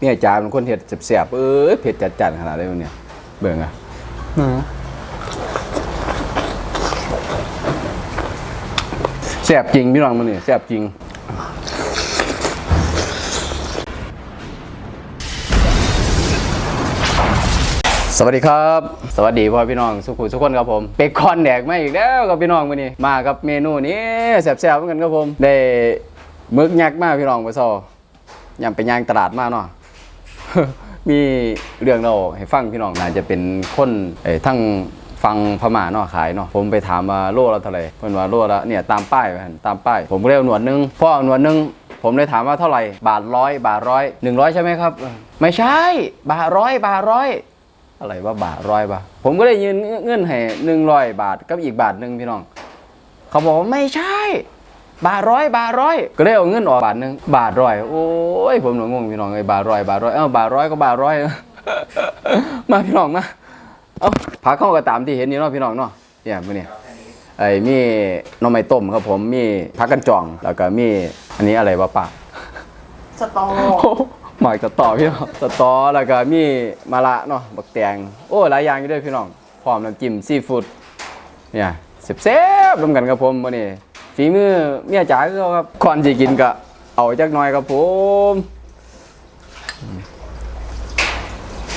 เนี่ยจาเป็นคนเห็ดแสบๆเอ้ยเผ็ดจัดๆขนาดนี้วะเนี่ยเบิ่งอะแสบจริงพี่น้องมันนี่แสบจริงสวัสดีครับ สวัสดีพ่อพี่น้องสุขุมทุกคนครับผมเบคอนแดกมาอีกแล้วกับพี่น้องวันนี้มากับเมนูนี้แซ่บๆเหมือนกันครับผม ได้หมึกยักษ์มากพี่น้องไปซอยำไปย่างตลาดมาเนาะ มีเรื่องเราให้ฟังพี่น้องน่าจะเป็นคนเอ้ทั้งฟังพม่าเนาะขายเนาะผมไปถามว่าโลละเท่าไหร่เพิ่นว่าโลละเนี่ยตามป้ายไว้หั่นตามป้าย ผมก็เลยเอาหนวดหนึงพ่อหนวดหนึงผมเลยถามว่าเท่าไหร่ บาทร้อยบาทร้อยหนึ่งร้อยใช่ไหมครับ ไม่ใช่ บาทร้อยบาทร้อยอะไรว่าบาทร้อยบาทผมก็เลยยืนเงื่อนให้หนึ่งร้อยบาทกับอีกบาทหนึ่งพี่น้อง เขาบอกว่าไม่ใช่ บาทร้อยบาทร้อยก็เลยเอาเงินออกบาทหนึ่งบาทร้อยโอ้ยผมหนงงพี่น้องไอ้บาทร้อยบาทร้อยเอ้าบาทร้อยก็บาทร้อยมาพี่น้องมาเอ้าพักเข้าก็ตามที่เห็นนี่เนาะพี่น้องเนาะเนี่ยมื้อนี้ไอ้มีหน่อไม้ต้มครับผมมีผักกันจองแล้วก็มีอันนี้อะไรวะป้าสตอโอ้หมายสตอพี่น้องสตอแล้วก็มีมะระเนาะบักแตงโอ้หลายอย่างอยู่ด้วยพี่น้องพร้อมน้ำจิ้มซีฟู้ดเนี่ยเซฟๆรวมกันครับผมมื้อนี้ ฝีมือเมียจ๋าคือเขาครับก่อนสิกินก็เอาจักหน่อยครับผม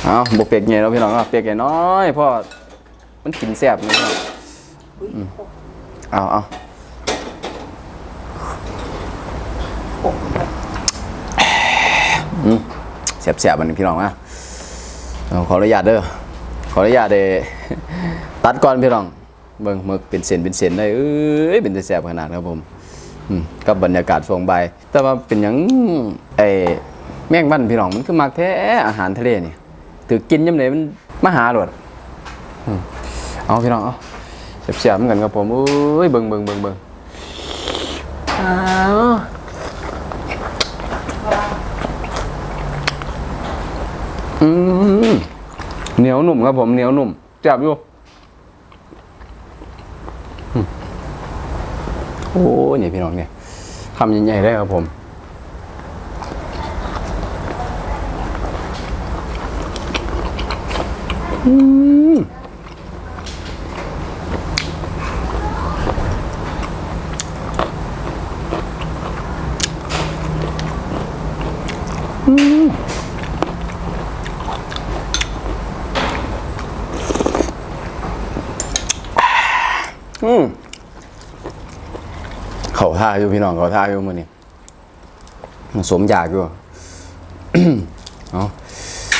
เอาบ่เปียกใหญ่แล้วพี่น้องเนาะเปียกใหญ่น้อยพราะมันกินแซ่บนี่พี่น้องอืมเอาเอาเสียบมันพี่น้องนะขออนุญาตเด้อขออนุญาตเด้ตัดก่อนพี่น้อง เบิ่งหมึกเป็นเส้นเป็นเส้นได้เอ้ยเป็นแต่แสบขนาดครับผมอืมกับบรรยากาศช่วงบ่ายแต่ว่าเป็นหยังไอ้แมงมันพี่น้องมันคือมักแท้อาหารทะเลนี่ถือกินยำไหนมันมาหาโลดอืมเอาพี่น้องเอาเสียบๆเหมือนกันครับผมเอ้ยเบิ่งเบิ่งเบิ่งเบิ่งอ้าวอืมเหนียวหนุ่มครับผมเหนียวหนุ่มจับอยู่อืม โอ้เนี่ยพี่น้องเนี่ยคำใหญ่ๆได้ครับผมอืม อืมเขาท่าอยู่พี่น้องเขาท่าอยู่มือนี่สมอยากอยู่เอา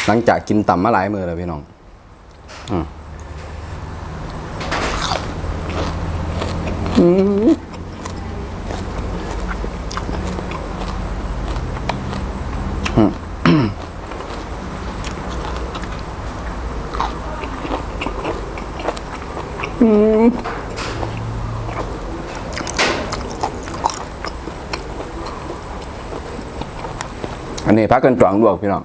หลังจากกินต่ำมาหลายมือแล้วพี่น้องอืมอืม นนี้พักกันจวงลวกพี่น้อง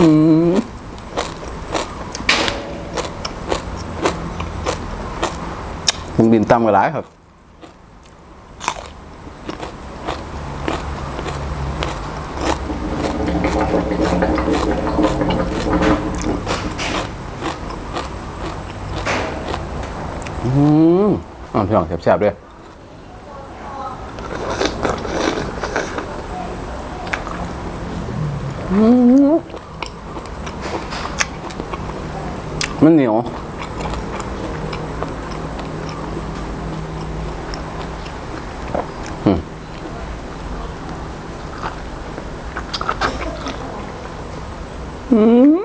อืมมึงดินตำกันหลายครับ อืมอ่า พี่น้องแซ่บๆด้วยมันเหนียวอืมอืม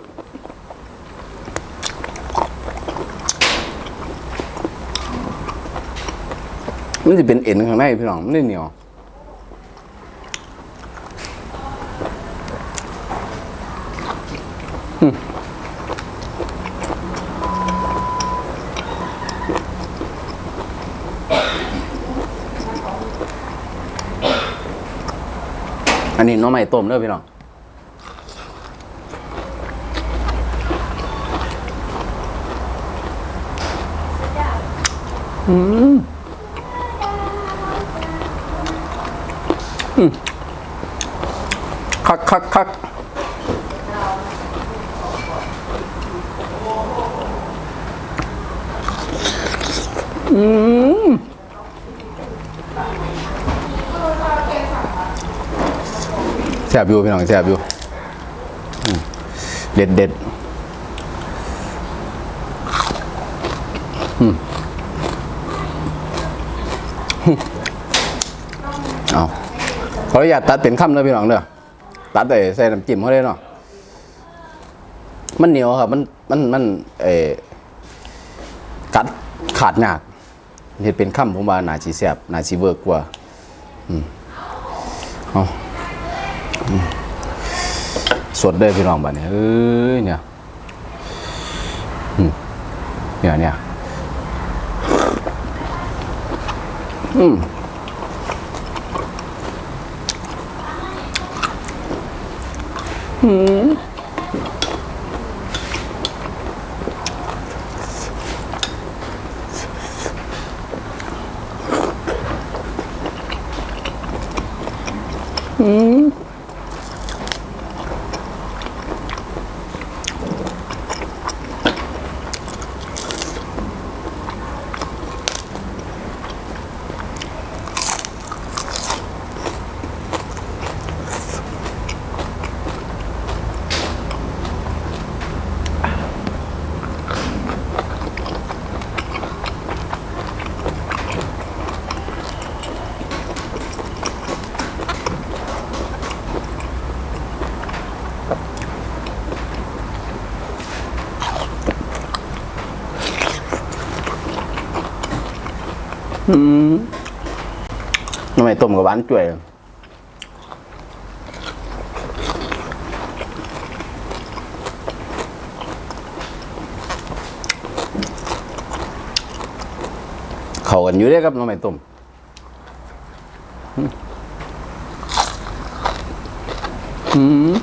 มัน จะเป็นเอ็นข้างในพี่น้องมันไม่เหนียวอันนี้น้องใหม่ต้มเด้อพี่น้องอือืม คักคักอืมแซ่บอยู่พี่น้องแซ่บอยู่เด็ดเด็ดอืมเอาขออนุญาตตัดเป็นคำเลยพี่น้องเด้อ ตัดแต่ใส่น้ำจิ้มเขาเลยเนาะมันเหนียวครับมันมันมันเอกัดขาดยากเห็ดเป็นคำผมว่าน่าสีแสบหนาสีเวิร์กกว่าอืมเอาสดเลยพี่น้องบ้านนี้เอ้ยเนี่ยเนี่ยเนี่ยอืม 嗯。 ทำไมต้มกับหวานจ่วยเขากันอยู่เด้ครับน้องไม่ต้มอืมอืม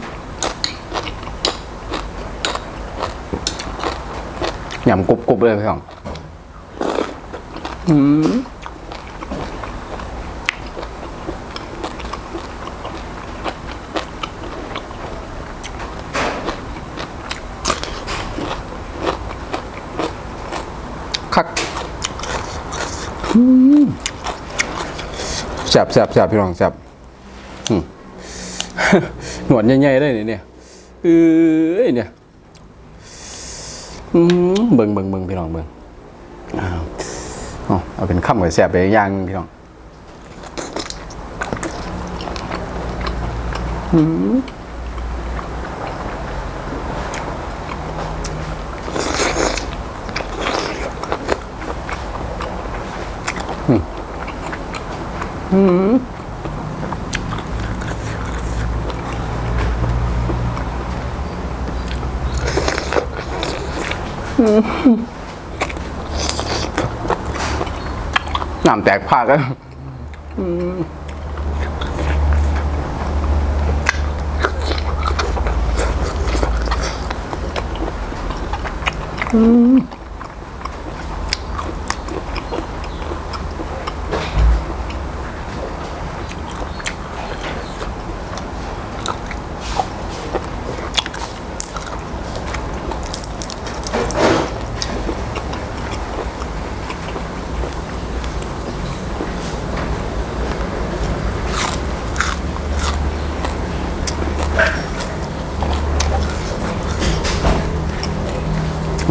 ยำกรุบๆเลยพี่น้องอืม แซ่บแซบแซบพี่น้องแซบหนวดใหญ่ๆเลยนี่เนี่ยเออเนี่ยเบิ่งเบิ่งเบิ่งพี่น้องเบิ่งเอาเป็นข้ามกับแซบไปย่างพี่น้อง อืม น้ำแตกผ้ากแล้ว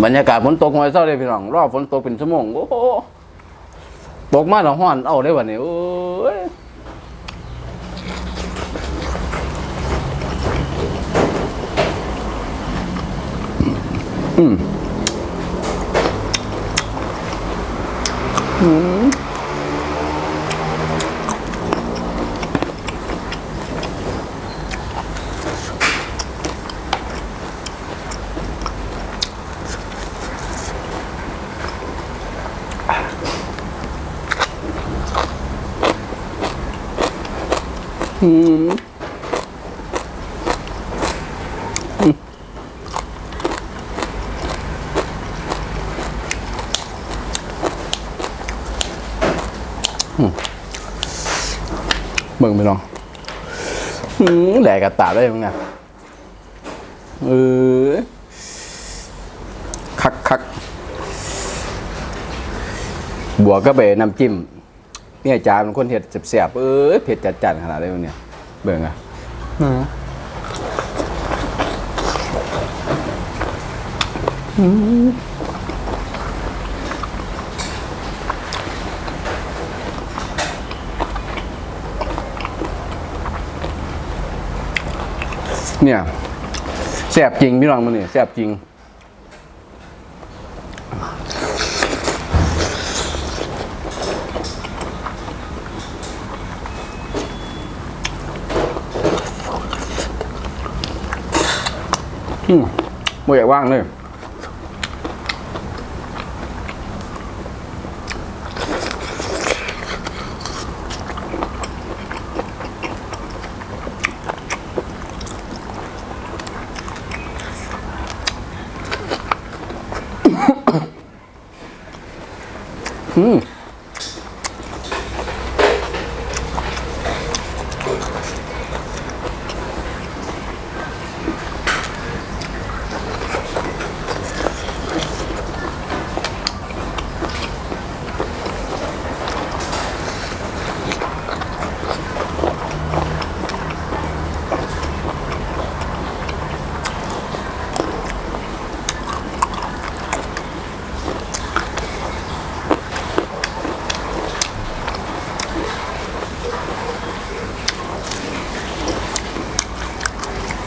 บรรยากาศฝนตกมาเศร้าเลยพี่น้อง รอบฝนตกเป็นชั่วโมงโอ้โหตกมาแล้วห้อนเอาได้วันนี้โอ้ยอืมอืม เบิ่งไปลองแหลกกระตาได้มั้งเนี่ยเออคักคักบวกก็ไปน้ำจิ้ม เนี่ยจานมันคนเห็ดเสียบๆเออเผ็ดจัดๆขนาดได้มั้งเนี่ยเบิ่งอะเนี่ยแซ่บจริงพี่น้องมันเนี่ยแซ่บจริง อื มไม่อยากว่างเลย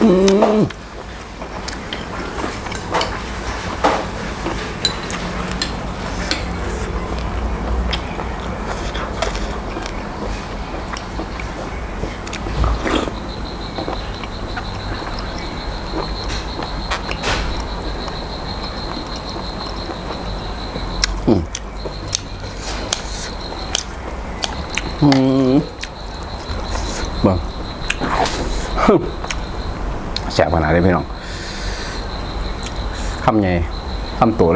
อืม อืมเบิ่ง แสบขนาดนี้พี่น้องคำใหญ่ คำตัว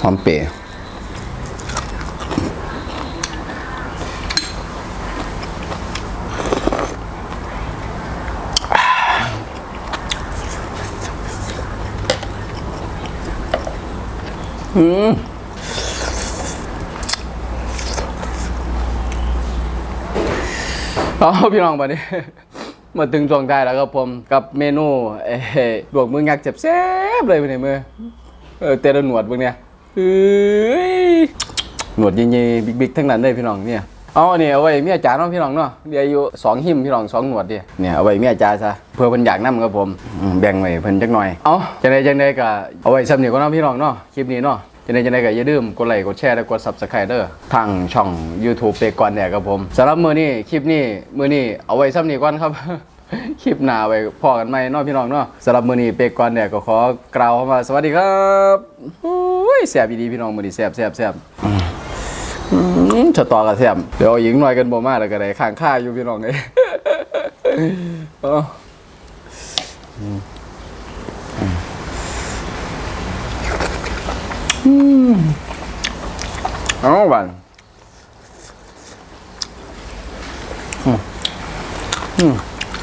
หอมเปรย์อืมเอาพี่น้องบัดนี้มาถึงช่วงท้ายแล้วครับผมกับเมนูเอ่อลวกมืองักเจ็บแซ่บเลยไปไหนมือเออแต่ละหนวดเบิ่งเนี่ย เฮ้ยหนวดใหญ่ๆบิ๊กๆทั้งนั้นเลยพี่น้องเนี่ยเอาอันนี้เอาไว้เมียจ๋าเนาะพี่น้องเนาะเดี๋ยวอายุสองหิมพี่น้องสองหนวดดิเนี่ยเอาไว้เมียจ๋าซะเพื่อเพิ่นอยากนํครับผมอืมแบ่งไว้เพิ่นจักหน่อยเอาจังไดจังไดก็เอาไว้ซ้ำนี่ก็เนาะพี่น้องเนาะคลิปนี้เนาะจังไดจังไดก็อย่าลืมกดไลค์กดแชร์และกด Subscribe เด้อทางช่อง YouTube เปก่อนแดกครับผมสำหรับมื้อนี้คลิปนี้มื้อนี้เอาไว้ซ้ำนี่ก่อนครับ คลิปหน้าไว้พอกันไหมเนาะพี่น้องเนาะสำหรับมื้อนี้เปกก่อนเนี่ยก็ขอกล่าวคำว่าสวัสดีครับอุ้ยแซ่บดีพี่น้องมื้อนี้แซ่บแซ่บแซ่บอืมอืมจะต่อกับแซ่บเดี๋ยวเอาหญิงหน่อยกันบ่มาแล้วก็ได้ข้างค่าอยู่พี่น้องเอ้ยเอาอืมอืมเอาบันอืมอืม